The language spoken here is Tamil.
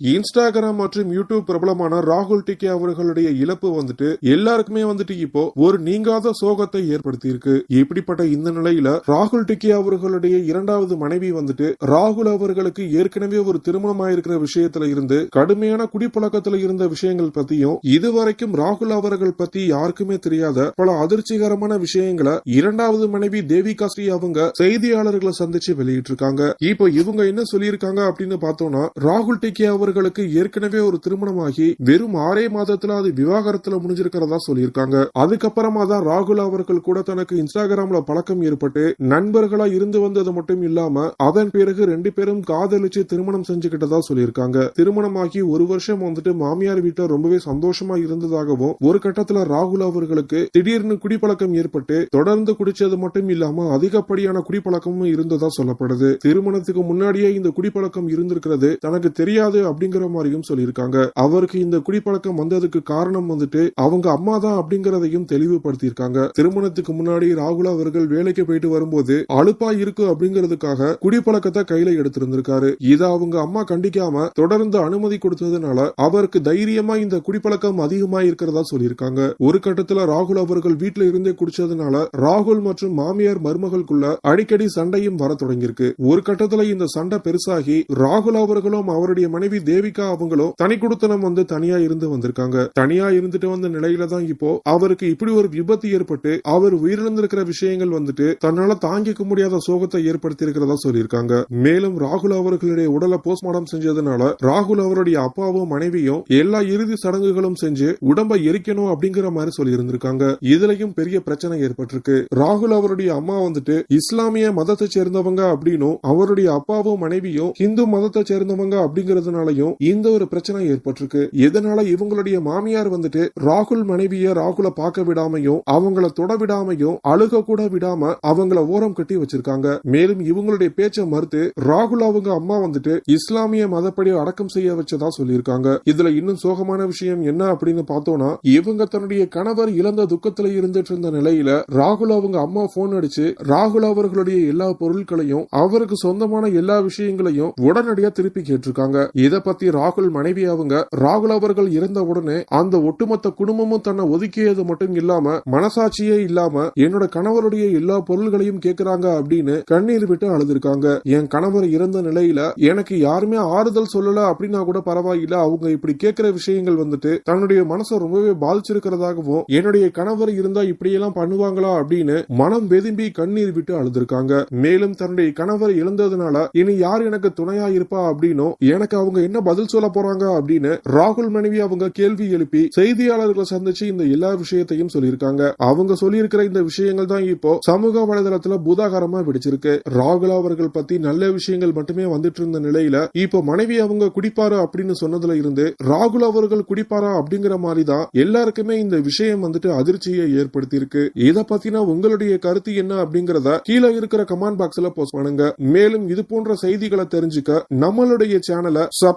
இன்ஸ்டாகிராம் மற்றும் யூடியூப் பிரபலமான ராகுல் டிகே அவர்களுடைய இழப்பு வந்துட்டு எல்லாருக்குமே வந்துட்டு இப்போ ஒரு நீங்காத சோகத்தை ஏற்படுத்தி இருக்கு இப்படிப்பட்ட இந்த நிலையில ராகுல் டிகே அவர்களுடைய இரண்டாவது மனைவி வந்துட்டு ராகுல் அவர்களுக்கு ஏற்கனவே ஒரு திருமணமாயிருக்கிற விஷயத்துல இருந்து கடுமையான குடிப்பழக்கத்துல இருந்த விஷயங்கள் பத்தியும் இதுவரைக்கும் ராகுல் அவர்கள் பத்தி யாருக்குமே தெரியாத பல அதிர்ச்சிகரமான விஷயங்களை இரண்டாவது மனைவி தேவி காஸ்ரி அவங்க செய்தியாளர்களை சந்திச்சு வெளியிட்டிருக்காங்க. இப்போ இவங்க என்ன சொல்லியிருக்காங்க அப்படின்னு பார்த்தோம்னா ராகுல் டிகே அவர்களுக்கு ஏற்கனவே ஒரு திருமணமாகி வெறும் ஆறே மாதத்துல அது விவாகரத்துல முடிஞ்சிருக்கிறதா சொல்லியிருக்காங்க. அதுக்கப்புறமா தான் ராகுல் அவர்கள் கூட தனக்கு இன்ஸ்டாகிராம்ல பழக்கம் ஏற்பட்டு நண்பர்களா இருந்து வந்தது மட்டும் இல்லாம அதன் பிறகு ரெண்டு பேரும் காதலிச்சு திருமணம் செஞ்சுக்கிட்டதா சொல்லியிருக்காங்க. திருமணமாகி ஒரு வருஷம் வந்துட்டு மாமியார் வீட்டுல ரொம்பவே சந்தோஷமா இருந்ததாகவும் ஒரு கட்டத்துல ராகுல் அவர்களுக்கு திடீர்னு குடிப்பழக்கம் ஏற்பட்டு தொடர்ந்து குடிச்சது மட்டும் இல்லாம அதிகப்படியான குடிப்பழக்கமும் இருந்ததா சொல்லப்படுது. திருமணத்துக்கு முன்னாடியே இந்த குடிப்பழக்கம் இருந்திருக்கிறது. தனக்கு தெரியாது அப்படிங்கிற மாதிரியும் சொல்லியிருக்காங்க. அவருக்கு இந்த குடிப்பழக்கம் வந்ததுக்கு காரணம் வந்துட்டு அவங்க அம்மா தான் அப்படிங்கறதையும் தெளிவுபடுத்தியிருக்காங்க. திருமணத்துக்கு முன்னாடி ராகுல் அவர்கள் வேலைக்கு போயிட்டு வரும்போது அலுப்பா இருக்கு அப்படிங்கறதுக்காக குடிப்பழக்கத்தை கையில எடுத்திருந்திருக்காரு. இதை அவங்க அம்மா கண்டிக்காம தொடர்ந்து அனுமதி கொடுத்ததுனால அவருக்கு தைரியமா இந்த குடிப்பழக்கம் அதிகமா இருக்கிறதா சொல்லியிருக்காங்க. ஒரு கட்டத்துல ராகுல் அவர்கள் வீட்டுல இருந்தே குடிச்சதுனால ராகுல் மற்றும் மாமியார் மருமகளுக்குள்ள அடிக்கடி சண்டையும் வர தொடங்கியிருக்கு. ஒரு கட்டத்துல இந்த சண்டை பெருசாகி ராகுல் அவர்களும் அவருடைய மனைவி தேவிகா அவங்களும் தனி குடுத்தனம் வந்து தனியா இருந்து வந்திருக்காங்க. தனியா இருந்துட்டு வந்த நிலையில தான் இப்போ அவருக்கு இப்படி ஒரு விபத்து ஏற்பட்டு அவர் உயிரிழந்திருக்கிற விஷயங்கள் வந்துட்டு தன்னால தாங்கிக்க முடியாத சோகத்தை ஏற்படுத்தி இருக்கிறதா சொல்லியிருக்காங்க. மேலும் ராகுல் அவர்களுடைய உடலை போஸ்ட்மார்டம் செஞ்சதுனால ராகுல் அவருடைய அப்பாவும் மனைவியும் எல்லா இறுதி சடங்குகளும் செஞ்சு உடம்பை எரிக்கணும் அப்படிங்கிற மாதிரி சொல்லி இருந்திருக்காங்க இதுலயும் பெரிய பிரச்சனை ஏற்பட்டிருக்கு. ராகுல் அவருடைய அம்மா வந்துட்டு இஸ்லாமிய மதத்தை சேர்ந்தவங்க அப்படின்னும் அவருடைய அப்பாவும் மனைவியும் இந்து மதத்தை சேர்ந்தவங்க அப்படிங்கறதுனால அப்படிங்கறதுனாலயும் இந்த ஒரு பிரச்சனை ஏற்பட்டிருக்கு. இதனால இவங்களுடைய மாமியார் வந்துட்டு ராகுல் மனைவிய ராகுல பார்க்க விடாமையும் அவங்கள தொட விடாமையும் அழுக கூட விடாம அவங்கள ஓரம் கட்டி வச்சிருக்காங்க. மேலும் இவங்களுடைய பேச்சை மறுத்து ராகுல் அவங்க அம்மா வந்துட்டு இஸ்லாமிய மதப்படி அடக்கம் செய்ய வச்சதா சொல்லியிருக்காங்க. இதுல இன்னும் சோகமான விஷயம் என்ன அப்படின்னு பார்த்தோம்னா இவங்க தன்னுடைய கணவர் இழந்த துக்கத்துல இருந்துட்டு இருந்த நிலையில ராகுல் அவங்க அம்மா போன் அடிச்சு ராகுல் அவர்களுடைய எல்லா பொருட்களையும் அவருக்கு சொந்தமான எல்லா விஷயங்களையும் உடனடியா திருப்பி கேட்டிருக்காங்க. இத பத்தி ராகுல் மனைவி அவங்க ராகுல் அவர்கள் இருந்த உடனே அந்த ஒட்டுமொத்த குடும்பமும் தன்னை ஒதுக்கியது மட்டும் இல்லாம மனசாட்சியே இல்லாம என்னோட கணவருடைய எல்லா பொருள்களையும் கேக்குறாங்க அப்படின்னு கண்ணீர் விட்டு அழுதுருக்காங்க. என் கணவர் இறந்த நிலையில எனக்கு யாருமே ஆறுதல் சொல்லல அப்படின்னா கூட பரவாயில்ல அவங்க இப்படி கேட்கிற விஷயங்கள் வந்துட்டு தன்னுடைய மனசை ரொம்பவே பாதிச்சிருக்கிறதாகவும் என்னுடைய கணவர் இருந்தா இப்படியெல்லாம் பண்ணுவாங்களா அப்படின்னு மனம் வெதும்பி கண்ணீர் விட்டு அழுதுருக்காங்க. மேலும் தன்னுடைய கணவர் இழந்ததுனால இனி யார் எனக்கு துணையா இருப்பா அப்படின்னும் எனக்கு அவங்க என்ன பதில் சொல்ல போறாங்க அப்படின்னு ராகுல் மனைவி அவங்க கேள்வி எழுப்பி செய்தியாளர்களை சந்திச்சு இந்த எல்லா விஷயத்தையும் சொல்லியிருக்காங்க. அவங்க சொல்லியிருக்கிற இந்த விஷயங்கள் தான் இப்போ சமூக வலைதளத்துல பூதாகரமா வெடிச்சிருக்கு. ராகுல் அவர்கள் பத்தி நல்ல விஷயங்கள் மட்டுமே வந்துட்டு இருந்த நிலையில இப்போ மனைவி அவங்க குடிப்பாரு அப்படின்னு சொன்னதுல இருந்து ராகுல் அவர்கள் குடிப்பாரா அப்படிங்கிற மாதிரி தான் எல்லாருக்குமே இந்த விஷயம் வந்துட்டு அதிர்ச்சியை ஏற்படுத்தி இருக்கு இத பத்தினா உங்களுடைய கருத்து என்ன அப்படிங்கறத கீழே இருக்கிற கமெண்ட் பாக்ஸ்ல போஸ்ட் பண்ணுங்க. மேலும் இது போன்ற செய்திகளை தெரிஞ்சுக்க நம்மளுடைய சேனலை